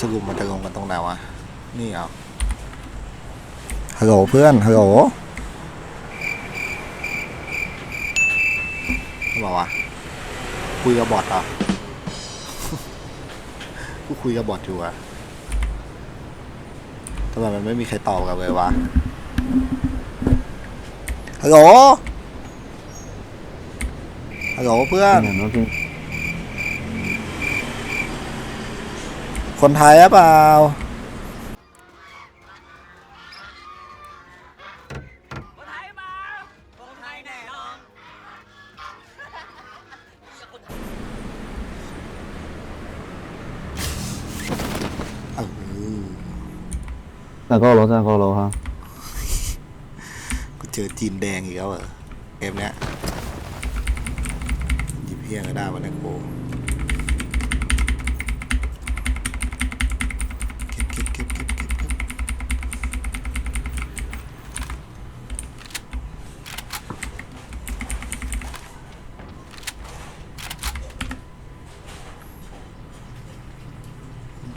สรุปมันจะลงกันตรงไหนวะ นี่เหรอฮัลโหลเพื่อนฮัลโหลบอกว่าคุยกับบอทเหรอกูคุยกับบอทอยู่อะทำไมมันไม่มีใครตอบกันเลยวะฮัลโหลฮัลโหลเพื่อน เห็นว่าพี่ คนไทยหรือเปล่าคนไทยมาคนไทยแน่นอนเออแล้วก็รถแล้วก็รถครับกูเจอจีนแดงอีกแล้วเหรอเกมเนี้ยหยิบเพี้ยงก็ได้มาเนี่ยกูเก็บเก็บเก็บเก็บเก็บเก็บ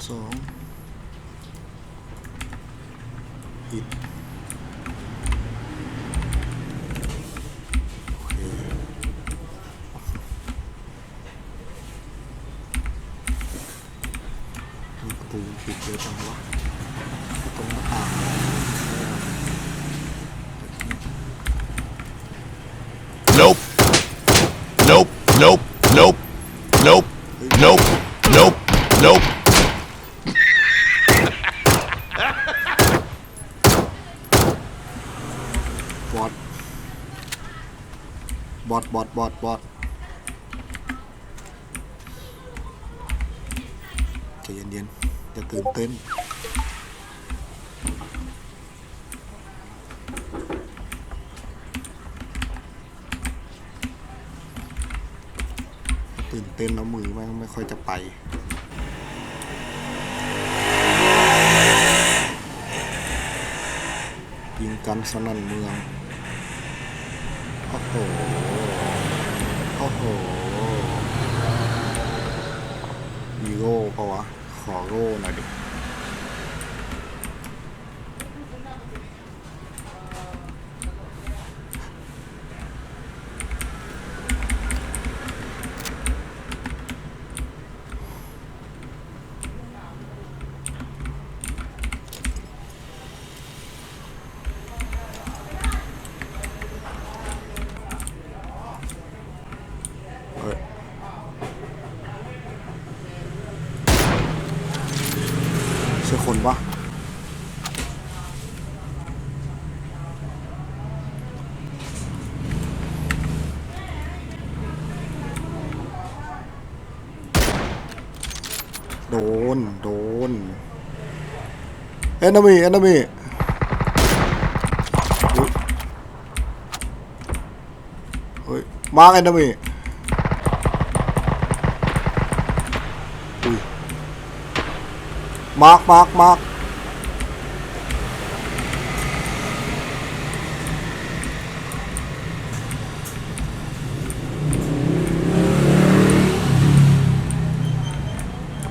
สองผิด โอเคมี ประตูปิดเยอะจังวะตรงหน้าต่าง Nope. Nope. Nope. Nope. Nope. Nope. Nope. Nope. บอทบอทบอทบอทบอท ตื่นเต้นแล้วมือม่งไม่ค่อยจะไปยิงกันสนั่นเมืองโอ้โหโอ้โหมีโร่ปะวะ ขอโร่หน่อยดิ เฮ้ยใช่คนปะโดน โดน เอนมีเอนมีเฮ้ยมาร์กเอนมีอุ้ยมาร์กมาร์กมาร์ก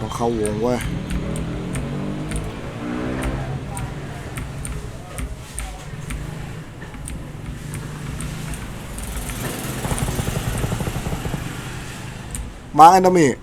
ต้องเข้าวงเว้ย mga enemy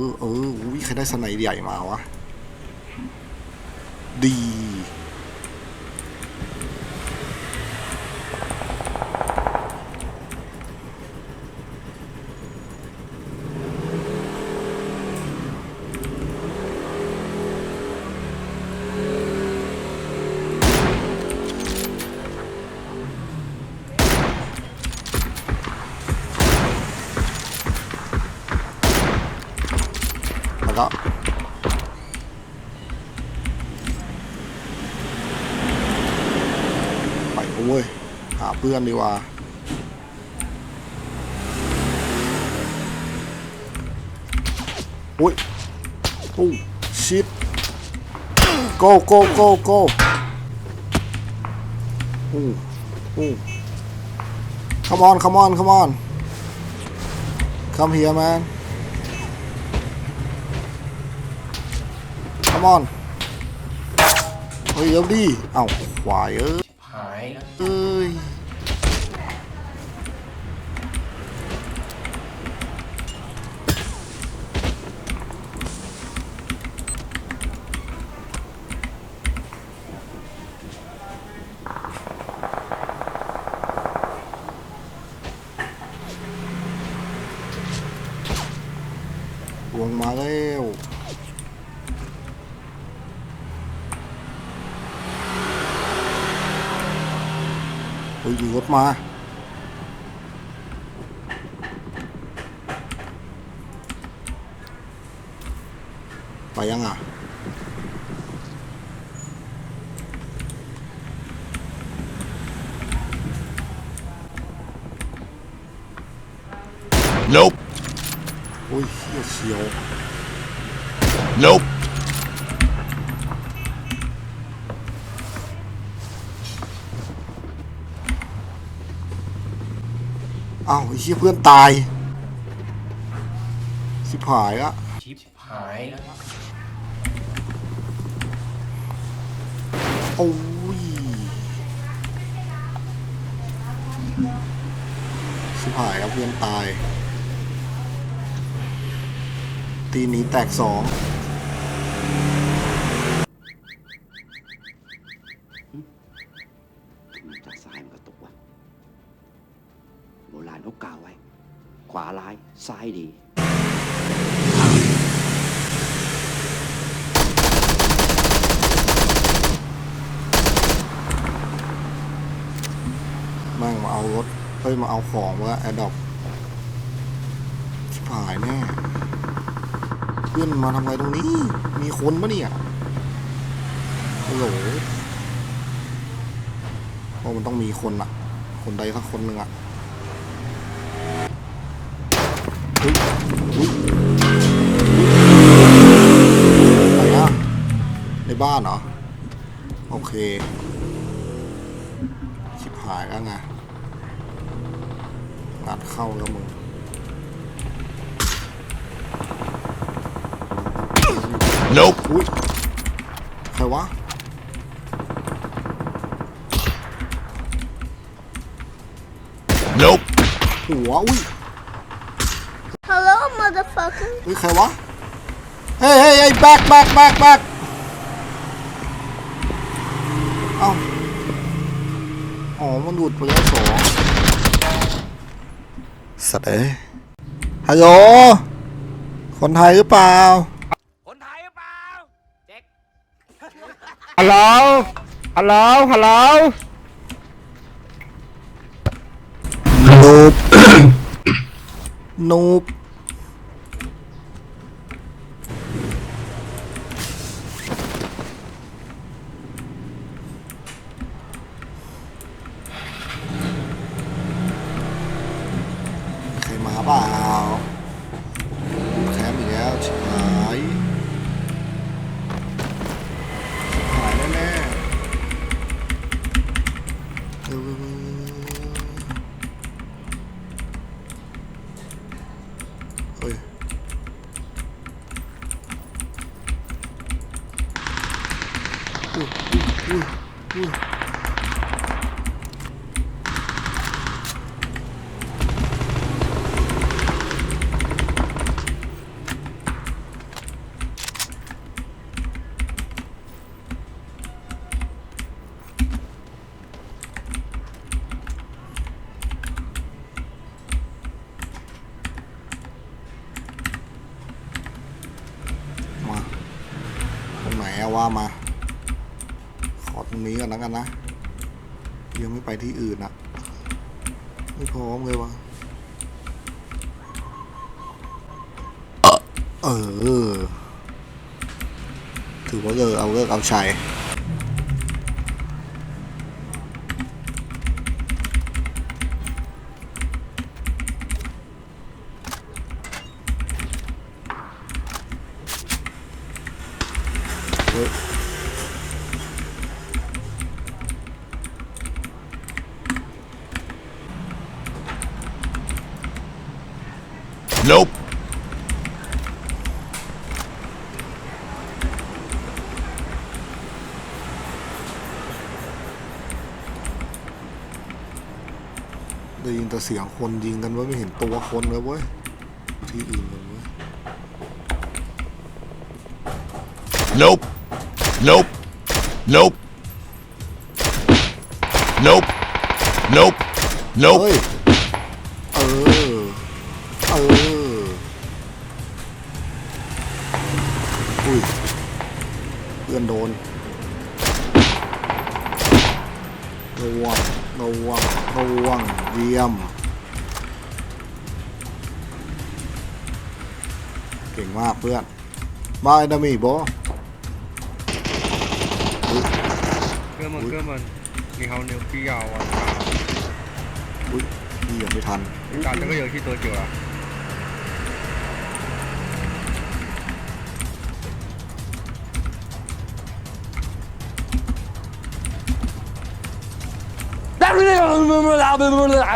ออเออวิใครได้สไนด์ใหญ่มาวะ ดี โแล้วไปเอาเว้ยหาเพื่อนดีกว่าอุ้ยโอ้ชิด go go go go โอ้โอ้ come on come on come on come here man มอน เฮ้ยเดี๋ยวดิเอ้าควายเอ้ย เฮ้ยมีรถมาไปยังอะ Nope. โอ้ยเหี้ยเชียว Nope. อ้าวไอ้เหี้ยเพื่อนตาย สิบหายละชิบหายนะโอ้ยสิบหายแล้วเพื่อนตาย ตีนี้แตกสอง โบราณเก่าไว้ ขวาร้าย ซ้ายดี แม่งมาเอารถเฮ้ยมาเอาของมาแอดดอปชิบหายแน่เพื่อนมาทำไงตรงนี้ มีคนปะเนี่ยฮัลโหลโอ้มันต้องมีคนอะคนใดสักคนหนึ่งอะ บ้านเหรอ โอเค ชิบหายแล้วไงงานเข้าแล้วมึง Nope. อุ้ยใครวะ Nope. หัวอุ้ย Hello, motherfucker. เฮ้ยใครวะ เฮ้ยเฮ้ยเฮ้ย back back back back เอ้า อ๋อ มันดูดไปแล้วสองสัตว์เอ้ยฮัลโหลคนไทยหรือเปล่า คนไทยหรือเปล่าเจ๊กฮัลโหลฮัลโหลฮัลโหลนูบนูบ ใครมาเปล่าแคมป์อีกแล้วชิบหายชิบหายแน่ๆเออเฮ้ยอุ้ยอุ้ยอุ้ย มาตรงไหนอะว่ามา ขอตรงนี้ก่อนแล้วกันนะ ยังไม่ไปที่อื่นอะไม่พร้อมเลยวะเออ ถือว่าเลิกเอาเลิกเอาชัยเฮ้ย Nope. ได้ยินแต่ เสียงคนยิงกันเว้ยไม่เห็นตัวคนเลยเว้ยที่อื่นเลยเว้ย Nope. Nope. Nope. Nope. Nope. เฮ้ย Nope. เออ เออ อุ้ยเพื่อนโดน ยเก่งมากเพื่อนมาไอ้ดามีบอเกือบมันเกือมันมีเขาเนียวพี่ยาวอะอุ้ยพี่ยังไม่ทันการจะก็เยอะที่ตัวเจียวอะ Abi burada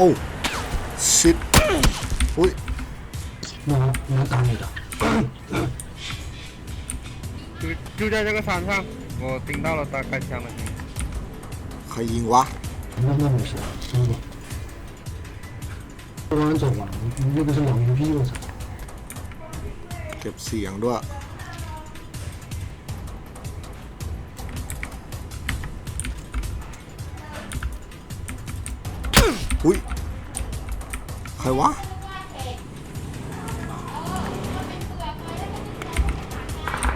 อ้ ชิดอุ้ย 就就在这个山上，我听到了他开枪的声音。 ใครยิงวะ 那那没事，师傅。不然走吧，那个是老牛逼，我操！ เก็บเสียงด้วย อุ้ย ใครวะ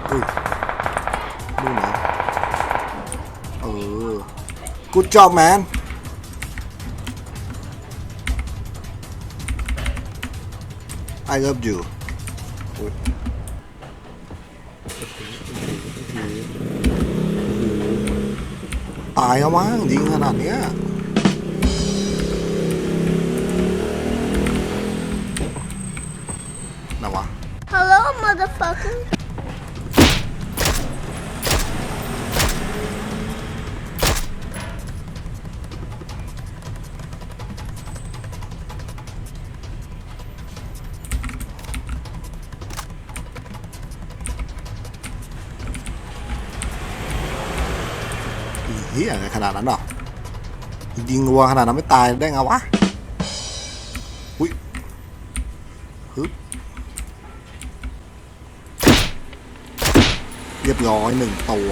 อุ้ยนู่นเหรอเออ good job man I love you อุ๊ยตายแล้วมั้งยิงขนาดเนี้ย motherfucker. เหี้ยขนาดนั้นหรอยิงรัวขนาดนั้นไม่ตายได้ไงวะ ยบร้อยหนึ่งตัว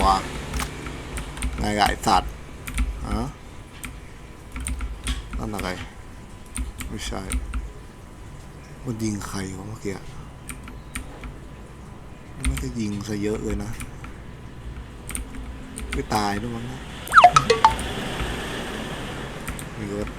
ไงไก่สัตว์ฮะนั่นอะไร ไม่ใช่มันยิงใครวะเมื่อกี้ไม่ได้ยิงซะเยอะเลยนะ ไม่ตายด้วยมั้งนะมีรถ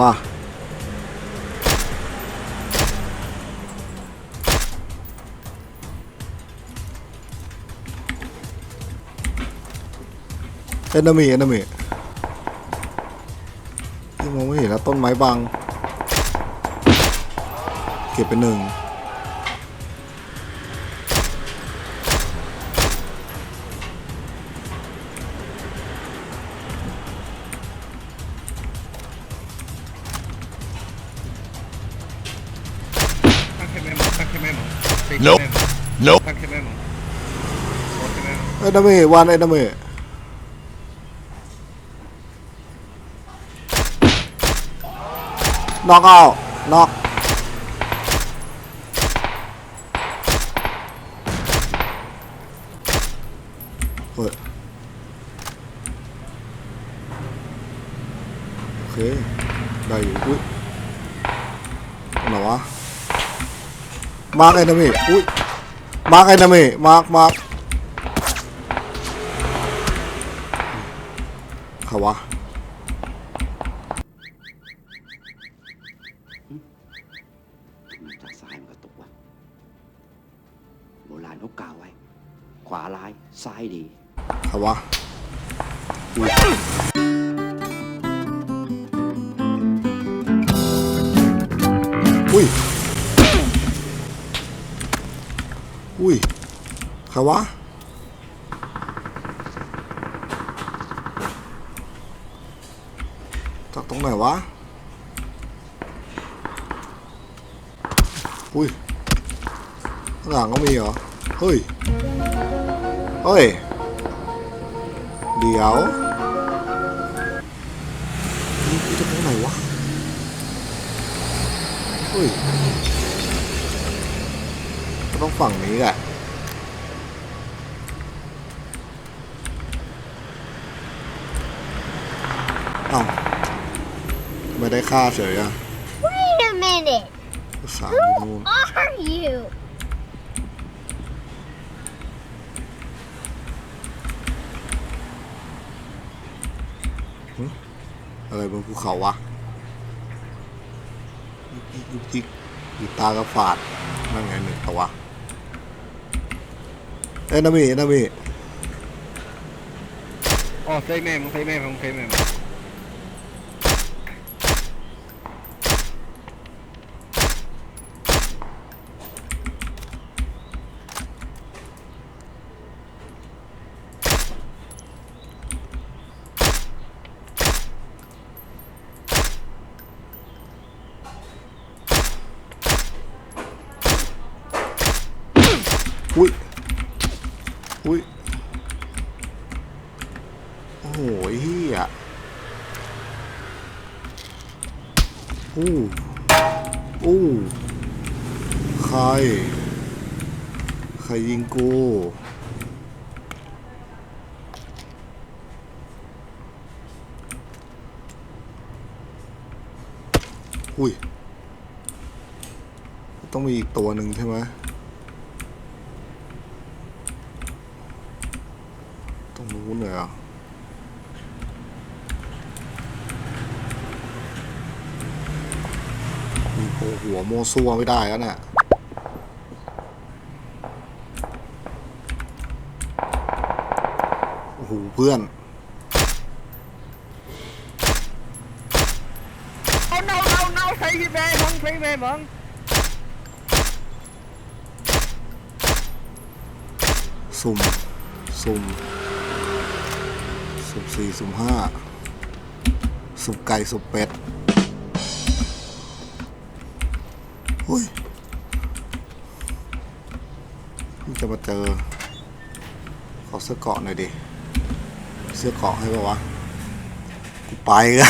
ว่าเอนมีเอนมียังมองไม่เห็นแล้วต้นไม้บัง เก็บไปหนึ่ง นแนั้ไอ้ดำเมจวานไอ้ดำเมจ น็อกเอา น็อก เปิด โอเค ได้อยู่อุ้ยอะไวะ มาร์กไอ้นะมี่อุ้ยมาร์กไอ้นะมี่มาร์กมาร์กเขาวะทำไมจากซ้ายมันกระตุกวะโบราณเขากล่าวไว้ ขวาร้าย ซ้ายดีเขาวะอุ้ย เขาวะจากตรงไหนวะ อุ้ยข้างหลังก็มีเหรอ เฮ้ย เฮ้ย เดี๋ยวนี่กูจะตรงไหนวะ เฮ้ยก็ต้องฝั่งนี้แหละ เอ้า ไม่ได้ค่าเฉยอะ Wait a minute. สามอยู่นู่น Are you? อะไรบนภูเขาวะยุกยิกยุกยิกอยู่ตากระฝาดนั่นไงหนึ่งตัวเอ้ยนามีนามี Oh, sei mesmo, sei mesmo, sei mesmo. อุ้ย อุ้ย โอ้โหเฮียอู้อู้ใคร ใครยิงกู อุ้ย ต้องมีอีกตัวหนึ่งใช่ไหมตรงนู้นเลยอะมีโผล่ หัวโมซัวไม่ได้แล้วเนี่ยโอ้โหเพื่อน Oh no, no, no, sei mesmo, sei mesmo. สุ่ม สุ่ม สุ่มสี่สุ่มห้าสุ่มไก่สุ่มเป็ด เฮ้ยเพิ่งจะมาเจอ ขอเสื้อเกาะหน่อยดิ เสื้อเกาะให้ป่าวะ กูไปอะ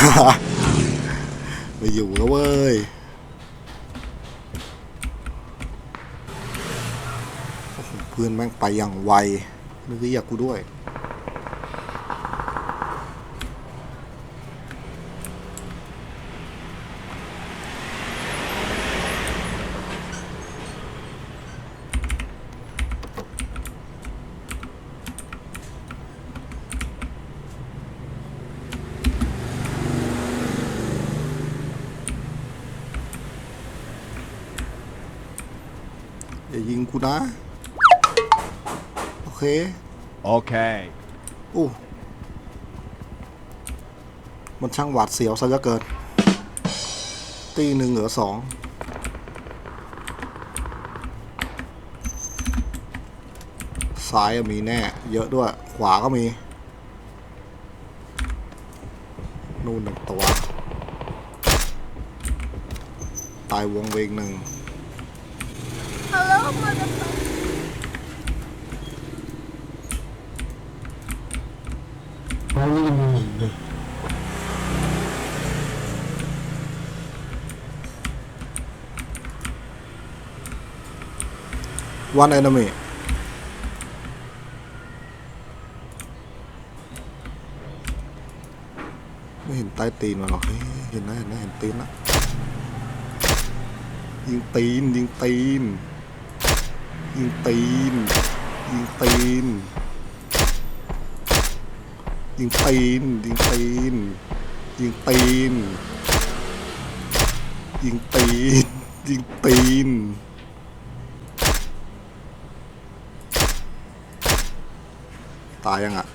ไม่อยู่แล้วเว้ย เพื่อนแม่งไปอย่างไว ไม่รียากกูด้วย กูนะ โอเค Okay. อู้มันช่างหวาดเสียวซะเหลือเกิน ตีหนึ่งเหลือสองซ้ายมีแน่ เยอะด้วย ขวาก็มี นู่นหนึ่งตัว ตายวงเวงหนึ่ง เขาไม่มีหนนเอนเไม่เห็นใต้ตีนมาหรอกเฮ้ยเห็นนะเห็นนะเห็นตีนนะยิงตีนยิงตีน ยิงตีน ยิงตีน ยิงตีน ยิงตีน ยิงตีน ยิงตีน ยิงตีน ตายยังอะ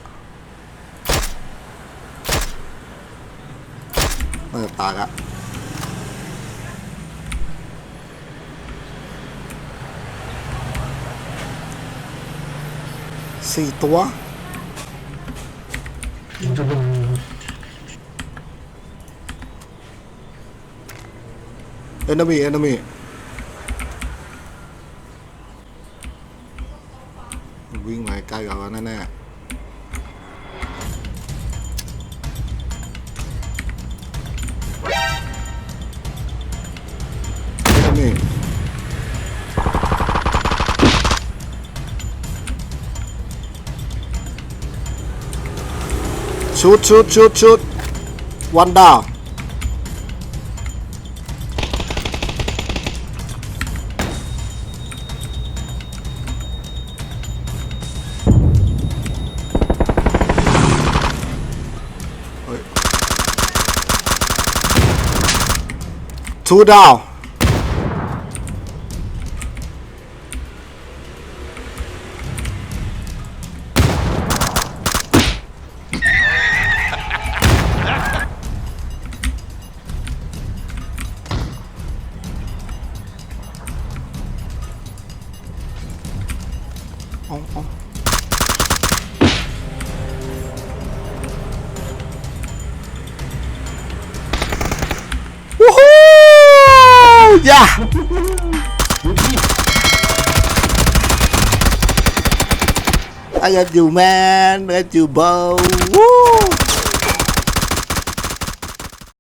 น่าจะตายละ สี่ตัวเอนนามีเอนนมีวิ่งมาใกล้กว่าแน่ๆ Shoot, shoot, shoot, shoot. One down. Two down. I got you man. I got you bro. Woo